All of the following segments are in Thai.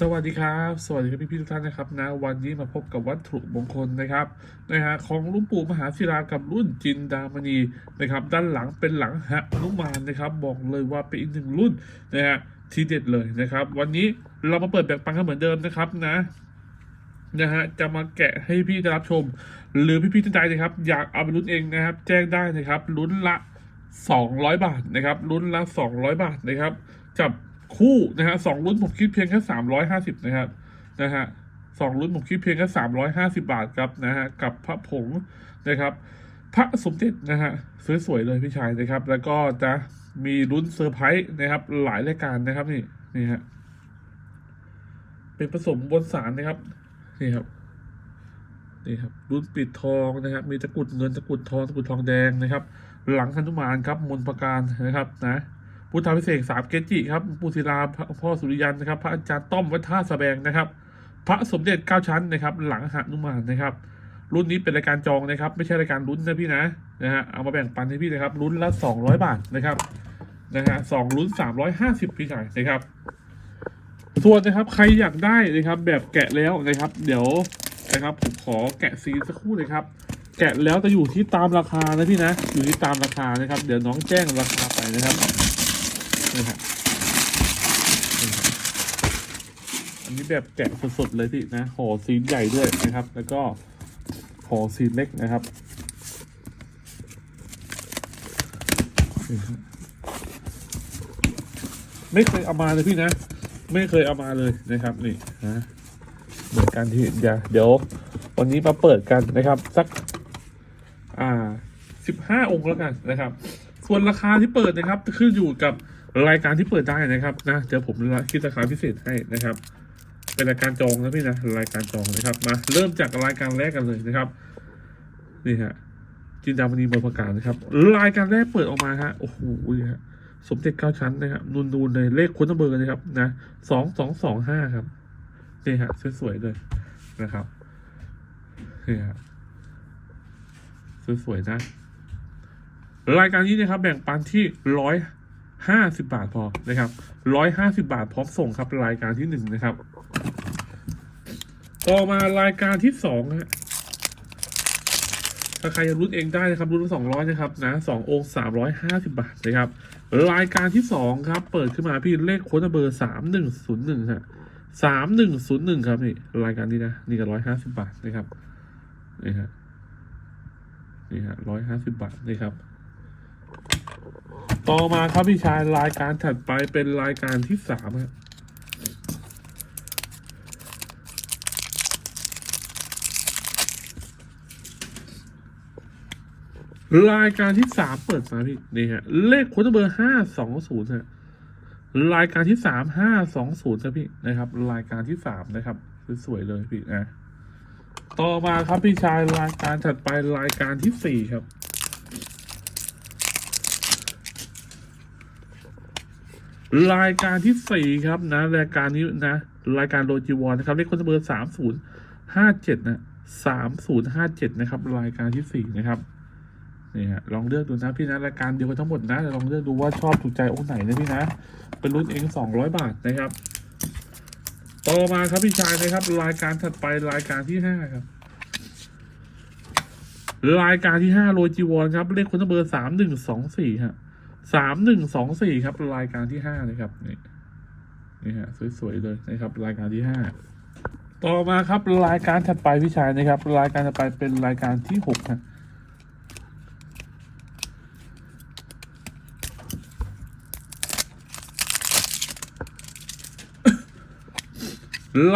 สวัสดีครับ สวัสดีครับพี่พี่ๆทุกท่านนะครับนะวันนี้มาพบกับวัตถุมงคลนะครับนะฮะของลุงปู่มหาศิลากับรุ่นจินดามณีนะครับ ด้านหลังเป็นหลังหนุมานนะครับ บอกเลยว่าเป็นอีกหนึ่งรุ่นนะฮะที่เด็ดเลยนะครับ วันนี้เรามาเปิดแบ่งปันกันเหมือนเดิมนะครับนะนะฮะจะมาแกะให้พี่ได้รับชม หรือพี่พี่ๆท่านใดนะครับ อยากเอาไปลุ้นเองนะครับ แจ้งได้นะครับลุ้นละ 200 บาทนะครับลุ้นละ 200 บาทนะครับ จับ คู่นะฮะสองลุ้นผมคิดเพียงแค่350นะครับนะฮะสองลุ้นผมคิดเพียงแค่350บาทครับนะฮะกับพระผงนะครับ พระสมเด็จนะฮะสวยๆเลยพี่ชายนะครับ แล้วก็จะมีลุ้นเซอร์ไพรส์นะครับ หลายรายการนะครับนี่นี่ฮะเป็นผสมบนสารนะครับนี่ครับนี่ครับรุ่นปิดทองนะครับ มีตะกุดเงินตะกุดทองตะกุดทองแดงนะครับ หลังคันุมานครับมนประการนะครับนะ พุทธาพิเศษสามเกจิครับปูศิลาพ,พ่อสุริยันนะครับ พระอาจารย์ต้อมวัดท่าสแบงนะครับ พระสมเด็จเก้าชั้นนะครับ หลังหนุมานนะครับ รุ่นนี้เป็นรายการจองนะครับ ไม่ใช่รายการลุ้นนะพี่นะนะฮะเอามาแบ่งปันให้พี่นะครับลุ้นละสองร้อยบาทนะครับนะฮะสองลุ้นสามร้อยห้าสิบพี่ชายนะครับ ส่วนนะครับใครอยากได้นะครับ แบบแกะแล้วนะครับ เดี๋ยวนะครับผมขอแกะซีสักครู่เลยครับแกะแล้วจะอยู่ที่ตามราคานะพี่นะ อยู่ที่ตามราคานะครับ เดี๋ยวน้องแจ้งราคาไปนะครับ นี่ครับนี่ครับอันนี้แบบแกะสดๆเลยพี่นะห่อซีนใหญ่ด้วยนะครับ แล้วก็ห่อซีนเล็กนะครับนี่ครับไม่เคยเอามาเลยพี่นะ ไม่เคยเอามาเลยนะครับนี่นะเหมือนกันที่เดี๋ยวเดี๋ยว วันนี้มาเปิดกันนะครับ สัก อ่าสิบห้าองค์แล้วกันนะครับ ส่วนราคาที่เปิดนะครับขึ้นอยู่กับ รายการที่เปิดได้นะครับนะเดี๋ยวผมคิดราคาพิเศษให้นะครับ เป็นรายการจองนะพี่นะรายการจองนะครับ มาเริ่มจากรายการแรกกันเลยนะครับนี่ฮะจินดามณีบนประกาศนะครับ รายการแรกเปิดออกมาฮะโอ้โหฮะสมเด็จเก้าชั้นนะครับนูนๆเลยเลขคุณเบอร์นะครับนะสองสองสองห้าครับนี่ฮะสวยๆเลยนะครับนี่ฮะสวยๆนะรายการนี้นะครับ แบ่งปันที่ร้อย ห้าสิบาทพอนะครับร้อยห้าสิบาทพร้อมส่งครับรายการที่หนึ่งนะครับ ต่อมารายการที่สองฮะถ้าใครจะรุ่นเองได้นะครับรุ่นสองร้อยนะครับนะสององค์สามร้อยห้าสิบาทนะครับ รายการที่สองครับ เปิดขึ้นมาพี่เลขโค้ดเบอร์สามหนึ่งศูนย์หนึ่งฮะสามหนึ่งศูนย์หนึ่งครับนี่รายการนี้นะนี่ก็ร้อยห้าสิบาทนะครับนี่ฮะนี่ฮะร้อยห้าสิบบาทนี่ครับ ต่อมาครับพี่ชายรายการถัดไปเป็นรายการที่สามครับรายการที่สามเปิดมาพี่นี่ฮะ เลขคุณเบอร์ห้าสองศูนย์ฮะรายการที่สามห้าสองศูนย์ครับพี่นะครับ รายการที่สามนะครับสวยๆเลยพี่นะต่อมาครับพี่ชายรายการถัดไปรายการที่สี่ครับ รายการที่สี่ครับนะ รายการนี้นะ รายการโลจิวอนนะครับเลขคนเบอร์สามศูนย์ห้าเจ็ดนะสามศูนย์ห้าเจ็ดนะครับ รายการที่สี่นะครับนี่ฮะลองเลือกดูนะพี่นะรายการเดียวกันทั้งหมดนะลองเลือกดูว่าชอบถูกใจองค์ไหนนะพี่นะเป็นรุ่นเองสองร้อยบาทนะครับ ต่อมาครับพี่ชายนะครับ รายการถัดไปรายการที่ห้าครับ รายการที่ห้าโรจิวอนครับเลขคนเบอร์สามหนึ่งสองสี่ฮะ สามหนึ่งสองสี่ครับ รายการที่ห้านะครับนี่นี่ฮะสวยๆเลยนะครับ รายการที่ห้าต่อมาครับรายการถัดไปพี่ชายนะครับ รายการถัดไปเป็นรายการที่หกฮะ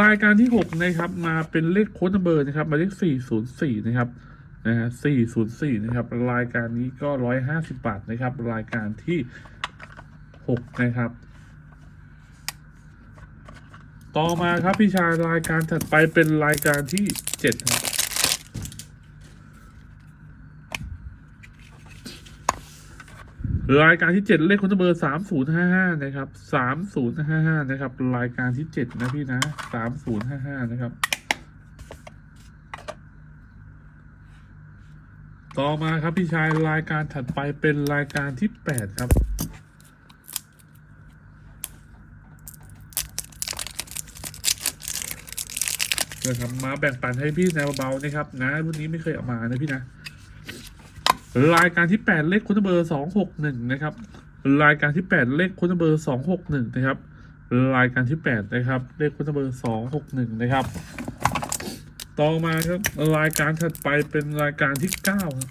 รายการที่หกนะครับ มาเป็นเลขโค้ดนัมเบอร์นะครับหมายเลขสี่ศูนย์สี่นะครับ นะฮะสี่ศูนะครับ รายการนี้ก็ร้อยห้าสิบาทนะครับ รายการที่หกนะครับ ต่อมาครับพี่ชายรายการถัดไปเป็นรายการที่เจ็ดครับรายการที่เจ็ดเลขคนเบอร์สามศูนะครับสามศูนะครับ รายการที่เจ็ดนะพี่นะสามศูนย์ห้าห้านะครับ ต่อมาครับพี่ชายรายการถัดไปเป็นรายการที่แปดครับ นะครับมาแบ่งปันให้พี่แนวเบาๆนะครับนะรุ่นนี้ไม่เคยเอามานะพี่นะ รายการที่แปดเลขคุณเบอร์สองหกหนึ่งนะครับ รายการที่แปดเลขคุณเบอร์สองหกหนึ่งนะครับ รายการที่แปดนะครับ เลขคุณเบอร์สองหกหนึ่งนะครับ ต่อมาครับรายการถัดไปเป็นรายการที่เก้าครับ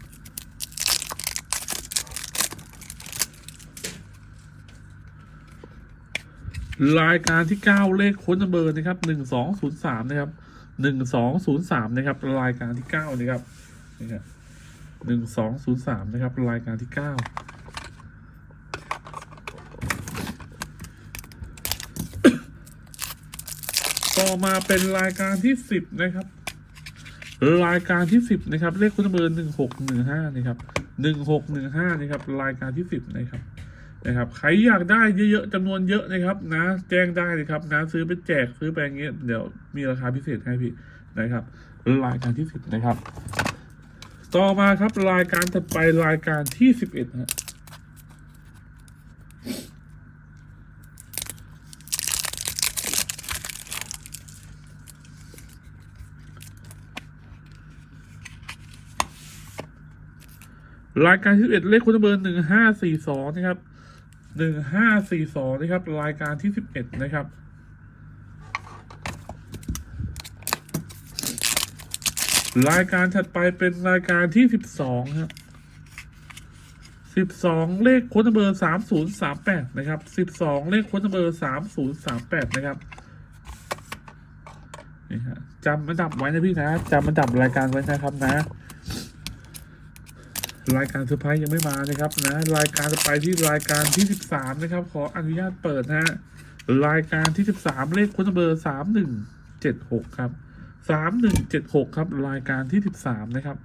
รายการที่เก้าเลขค้นเบอร์นะครับหนึ่งสองศูนย์สามนะครับหนึ่งสองศูนย์สามนะครับ รายการที่เก้านะครับนี่ครับหนึ่งสองศูนย์สามนะครับ รายการที่เก้าต่อมาเป็นรายการที่สิบนะครับ รายการที่สิบนะครับ เลขค้นเบอร์หนึ่งหกหนึ่งห้านะครับหนึ่งหกหนึ่งห้านะครับ รายการที่สิบนะครับนะครับ ใครอยากได้เยอะๆจำนวนเยอะนะครับ นะ แจ้งได้เลยครับนะซื้อไปแจกซื้อไปอย่างเงี้ยเดี๋ยวมีราคาพิเศษให้พี่นะครับ รายการที่สิบนะครับ ต่อมาครับรายการถัดไปรายการที่สิบเอ็ดฮะ รายการที่สิบเอ็ดเลขคุณเบอร์หนึ่งห้าสี่สองนะครับหนึ่งห้าสี่สองนะครับ รายการที่สิบเอ็ดนะครับรายการถัดไปเป็นรายการที่สิบสองครับสิบสองเลขค้ดเบอร์สามศูนย์สามแปดนะครับสิบสองเลขค้ดเบอร์สามศูนย์สามแปดนะครับนี่ฮะจำอันดับไว้นะพี่นะจำอันดับรายการไว้นะครับนะ รายการเซอร์ไพรส์ยังไม่มานะครับนะรายการจะไปที่รายการที่สิบสามนะครับ ขออนุญาตเปิดนะฮะรายการที่สิบสามเลขคุณเบอร์สามหนึ่งเจ็ดหกครับสามหนึ่งเจ็ดหกครับ รายการที่สิบสามนะครับ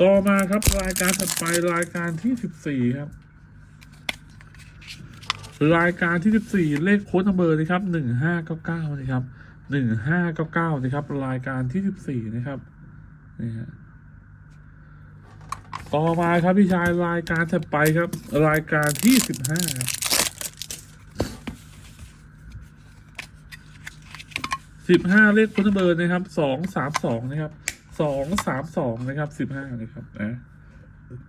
ต่อมาครับรายการถัดไปรายการที่สิบสี่ครับ รายการที่สิบสี่เลขโค้ดนัมเบอร์นะครับหนึ่งห้าเก้าเก้านะครับ หนึ่งห้าเก้าเก้านะครับ รายการที่สิบสี่นะครับนี่ฮะต่อมาครับพี่ชายรายการถัดไปครับ รายการที่สิบห้าสิบห้าเลขโค้ดนัมเบอร์นะครับสองสามสองนะครับสองสามสองนะครับสิบห้านะครับนะ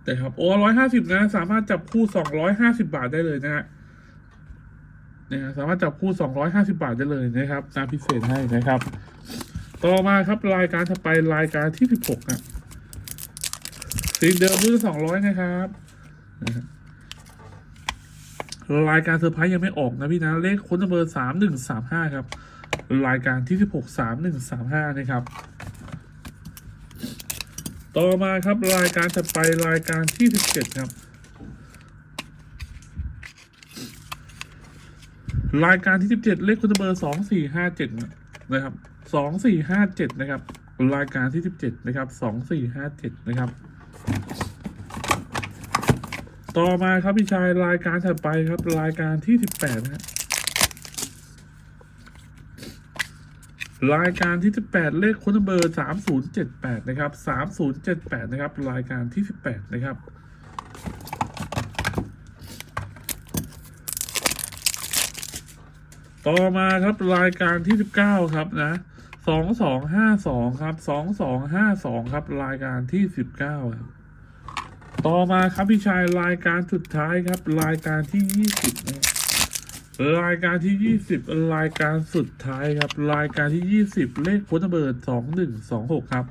นะครับโอ้ร้อยห้าสิบนะ สามารถจับคู่สองร้อยห้าสิบาทได้เลยนะฮะ นะสามารถจับคู่ 250 บาทได้เลยนะครับน้ำพิเศษให้นะครับ ต่อมาครับรายการถัดไปรายการที่ 16อะสีเดิมมือ200 นะครับรายการเซอร์ไพรส์ยังไม่ออกนะพี่นะ เลขค้นเบอร์3135ครับ รายการที่16 3135นะครับ ต่อมาครับรายการถัดไปรายการที่17ครับ รายการที่สิบเจ็ดเลขคุณเบอร์สองสี่ห้าเจ็ดนะครับสองสี่ห้าเจ็ดนะครับ รายการที่สิบเจ็ดนะครับสองสี่ห้าเจ็ดนะครับ ต่อมาครับพี่ชายรายการถัดไปครับ รายการที่สิบแปดนะฮะรายการที่สิบแปดเลขคุณเบอร์สามศูนย์เจ็ดแปดนะครับสามศูนย์เจ็ดแปดนะครับ รายการที่สิบแปดนะครับ ต่อมาครับรายการที่สิบเก้าครับนะสองสองห้าสองครับสองสองห้าสองครับรายการที่สิบเก้าครับต่อมาครับพี่ชายรายการสุดท้ายครับ รายการที่ยี่สิบรายการที่ยี่สิบรายการสุดท้ายครับ รายการที่ยี่สิบเลขโค้ดเบอร์สองหนึ่งสองหกครับ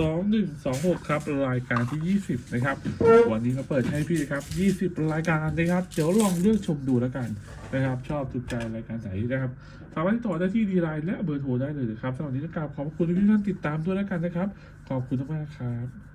สองหนึ่งสองหกครับ รายการที่ยี่สิบนะครับ วันนี้มาเปิดให้พี่ครับยี่สิบรายการนะครับ เดี๋ยวลองเลือกชมดูแล้วกัน นะครับ ชอบถูกใจรายการไหนนะครับสามารถติดต่อได้ที่ดีไลน์และเบอร์โทรได้เลยนะครับสำหรับวันนี้ต้องกราบขอบคุณที่ทุกท่านติดตามด้วยแล้วกันนะครับ ขอบคุณมากครับ